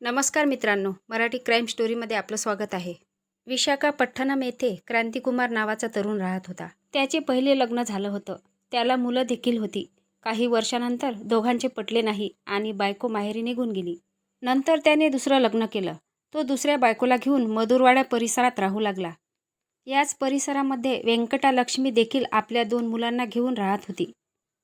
नमस्कार मित्रांनो मराठी क्राईम स्टोरीमध्ये आपलं स्वागत आहे. विशाखापट्टणम येथे क्रांतिकुमार नावाचा तरुण राहत होता. त्याचे पहिले लग्न झालं होतं. त्याला मुलं देखील होती. काही वर्षानंतर दोघांचे पटले नाही आणि बायको माहेरी निघून गेली. नंतर त्याने दुसरं लग्न केलं. तो दुसऱ्या बायकोला घेऊन मधुरवाड्या परिसरात राहू लागला. याच परिसरामध्ये व्यंकटालक्ष्मी देखील आपल्या दोन मुलांना घेऊन राहत होती.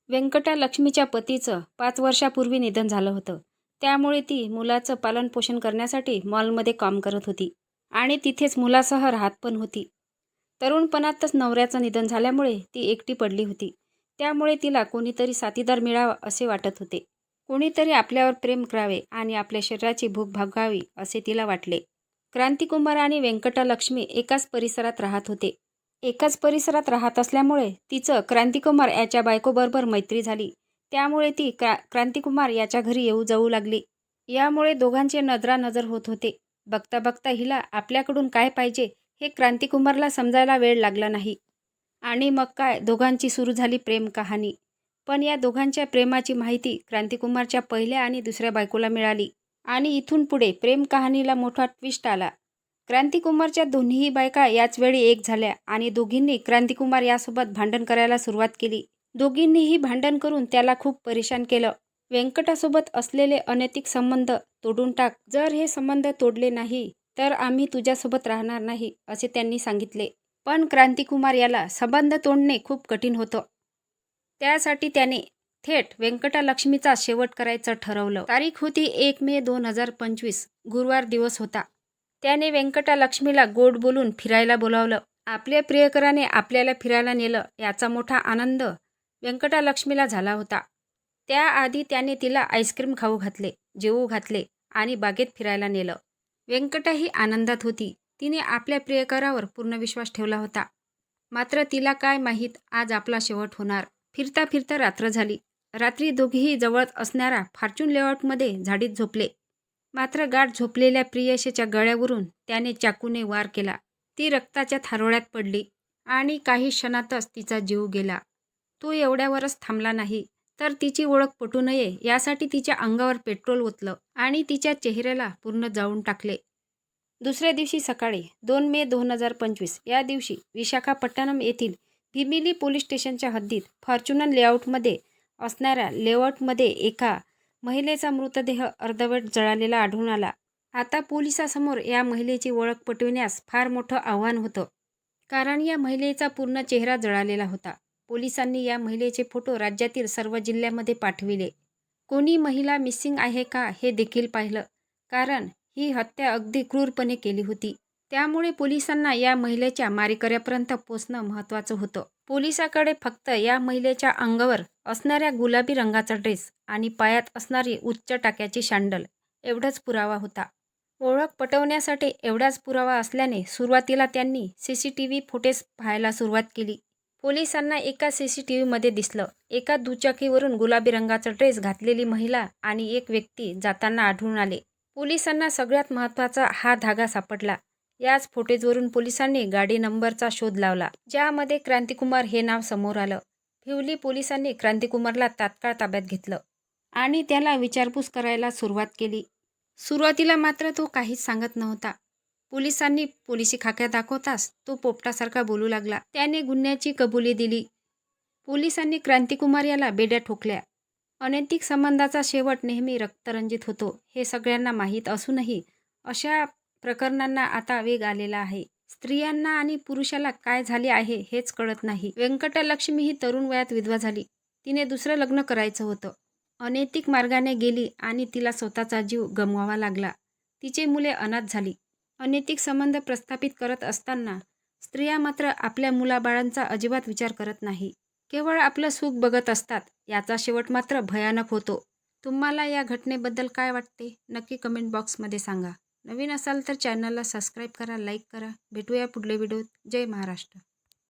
व्यंकटालक्ष्मीच्या पतीचं पाच वर्षापूर्वी निधन झालं होतं. त्यामुळे ती मुलाचं पालनपोषण करण्यासाठी मॉलमध्ये काम करत होती आणि तिथेच मुलासह राहत पण होती. तरुणपणातच नवऱ्याचं निधन झाल्यामुळे ती एकटी पडली होती. त्यामुळे तिला कोणीतरी साथीदार मिळावा असे वाटत होते. कोणीतरी आपल्यावर प्रेम करावे आणि आपल्या शरीराची भूक भागावी असे तिला वाटले. क्रांतिकुमार आणि व्यंकटालक्ष्मी एकाच परिसरात राहत होते. एकाच परिसरात राहत असल्यामुळे तिचं क्रांतिकुमार याच्या बायकोबरोबर मैत्री झाली. त्यामुळे ती क्रा क्रांतिकुमार याच्या घरी येऊ जाऊ लागली. यामुळे दोघांचे नजरानजर होत होते. बघता बघता हिला आपल्याकडून काय पाहिजे हे क्रांतिकुमारला समजायला वेळ लागला नाही. आणि मग काय दोघांची सुरू झाली प्रेम कहाणी. पण या दोघांच्या प्रेमाची माहिती क्रांतिकुमारच्या पहिल्या आणि दुसऱ्या बायकोला मिळाली. आणि इथून पुढे प्रेम कहाणीला मोठा ट्विस्ट आला. क्रांतिकुमारच्या दोन्हीही बायका याच वेळी एक झाल्या आणि दोघींनी क्रांतिकुमार यासोबत भांडण करायला सुरुवात केली. दोघींनीही भांडण करून त्याला खूप परेशान केलं. व्यंकटासोबत असलेले अनैतिक संबंध तोडून टाक. जर हे संबंध तोडले नाही तर आम्ही तुझ्यासोबत राहणार नाही असे त्यांनी सांगितले. पण क्रांतिकुमार याला संबंध तोडणे खूप कठीण होतं. त्यासाठी त्याने थेट व्यंकटालक्ष्मीचा शेवट करायचं ठरवलं. तारीख होती एक मे दोन हजार पंचवीस. गुरुवार दिवस होता. त्याने व्यंकटालक्ष्मीला गोड बोलून फिरायला बोलावलं. आपल्या प्रियकराने आपल्याला फिरायला नेलं. याचा मोठा आनंद व्यंकटालक्ष्मीला झाला होता. त्याआधी त्याने तिला आईस्क्रीम खाऊ घातले जेवू घातले आणि बागेत फिरायला नेलं. व्यंकटाही आनंदात होती. तिने आपल्या प्रियकरावर पूर्ण विश्वास ठेवला होता. मात्र तिला काय माहीत आज आपला शेवट होणार. फिरता फिरता रात्र झाली. रात्री दोघीही जवळच असणाऱ्या फॉर्च्यून लेआउटमध्ये झाडीत झोपले. मात्र गाठ झोपलेल्या प्रियशेच्या गळ्यावरून त्याने चाकूने वार केला. ती रक्ताच्या थारोळ्यात पडली आणि काही क्षणातच तिचा जीव गेला. तो एवढ्यावरच थांबला नाही. तर तिची ओळख पटू नये यासाठी तिच्या अंगावर पेट्रोल ओतलं आणि तिच्या चेहऱ्याला पूर्ण जाळून टाकले. दुसऱ्या दिवशी सकाळी दोन मे दोन हजार पंचवीस या दिवशी विशाखापट्टणम येथील भिमिली पोलीस स्टेशनच्या हद्दीत फॉर्च्युनर लेआउटमध्ये असणाऱ्या लेआउटमध्ये एका महिलेचा मृतदेह अर्धवट जळालेला आढळून आला. आता पोलिसासमोर या महिलेची ओळख पटविण्यास फार मोठं आव्हान होतं कारण या महिलेचा पूर्ण चेहरा जळालेला होता. पोलिसांनी या महिलेचे फोटो राज्यातील सर्व जिल्ह्यामध्ये पाठविले. कोणी महिला मिसिंग आहे का हे देखील पाहिलं कारण ही हत्या अगदी क्रूरपणे केली होती. त्यामुळे पोलिसांना या महिलेच्या मारेकऱ्यापर्यंत पोचणं महत्त्वाचं होतं. पोलिसाकडे फक्त या महिलेच्या अंगावर असणाऱ्या गुलाबी रंगाचा ड्रेस आणि पायात असणारी उच्च टाक्याची शँडल एवढाच पुरावा होता. ओळख पटवण्यासाठी एवढाच पुरावा असल्याने सुरुवातीला त्यांनी C C T V footage पाहायला सुरुवात केली. पोलिसांना एका सी सी टी व्हीमध्ये दिसलं. एका दुचाकीवरून गुलाबी रंगाचा ड्रेस घातलेली महिला आणि एक व्यक्ती जाताना आढळून आले. पोलिसांना सगळ्यात महत्त्वाचा हा धागा सापडला. याच फुटेजवरून पोलिसांनी गाडी नंबरचा शोध लावला ज्यामध्ये क्रांतिकुमार हे नाव समोर आलं. भिवली पोलिसांनी क्रांतिकुमारला तात्काळ ताब्यात घेतलं आणि त्याला विचारपूस करायला सुरुवात केली. सुरुवातीला मात्र तो काहीच सांगत नव्हता. पोलिसांनी पोलिसी खाक्या दाखवताच तो पोपटासारखा बोलू लागला. त्याने गुन्ह्याची कबुली दिली. पोलिसांनी क्रांतिकुमार याला बेड्या ठोकल्या. अनैतिक संबंधाचा शेवट नेहमी रक्तरंजित होतो. हे सगळ्यांना माहीत असूनही अशा प्रकरणांना आता वेग आलेला आहे. स्त्रियांना आणि पुरुषाला काय झाले आहे हेच कळत नाही. व्यंकटलक्ष्मी ही तरुण वयात विधवा झाली. तिने दुसरं लग्न करायचं होतं. अनैतिक मार्गाने गेली आणि तिला स्वतःचा जीव गमवावा लागला. तिचे मुले अनाथ झाली. अनैतिक संबंध प्रस्थापित करत असताना स्त्रिया मात्र आपल्या मुलाबाळांचा अजिबात विचार करत नाही. केवळ आपलं सुख बघत असतात याचा शेवट मात्र भयानक होतो. तुम्हाला या घटनेबद्दल काय वाटते? नक्की कमेंट बॉक्समध्ये सांगा. नवीन असाल तर चॅनलला सबस्क्राईब करा लाईक करा. भेटूया पुढल्या व्हिडिओत जय महाराष्ट्र.